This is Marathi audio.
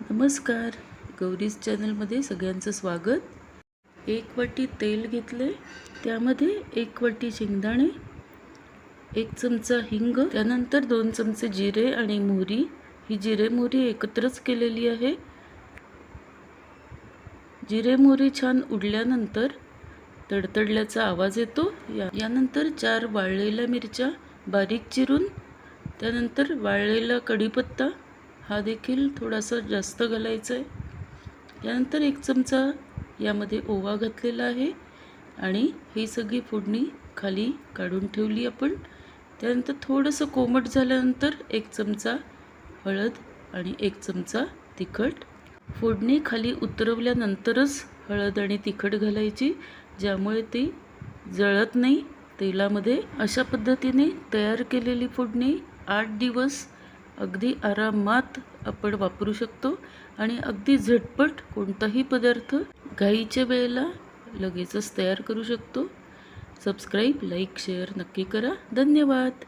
नमस्कार. गौरीज चॅनलमध्ये सगळ्यांचं स्वागत. एक वाटी तेल घेतले त्यामध्ये एक वाटी शेंगदाणे एक चमचा हिंग त्यानंतर दोन चमचे जिरे आणि मोहरी. ही जिरे मोहरी एकत्रच केलेली आहे. जिरे मोहरी छान उडल्यानंतर तडतडल्याचा आवाज येतो. या यानंतर चार वाळलेल्या मिरच्या बारीक चिरून त्यानंतर वाळलेला कढीपत्ता हा देखील थोडासा जास्त घालायचा आहे त्यानंतर एक चमचा यामध्ये ओवा घातलेला आहे आणि ही सगळी फोडणी खाली काढून ठेवली आपण. त्यानंतर थोडंसं कोमट झाल्यानंतर एक चमचा हळद आणि एक चमचा तिखट. फोडणी खाली उतरवल्यानंतरच हळद आणि तिखट घालायची ज्यामुळे ती जळत नाही. तेलामध्ये अशा पद्धतीने तयार केलेली फोडणी आठ दिवस अगदी आरामात आपण वापरू शकतो आणि अगदी झटपट कोणताही पदार्थ घाईच्या वेळेला लगेचच तयार करू शकतो. सबस्क्राईब लाईक शेअर नक्की करा. धन्यवाद.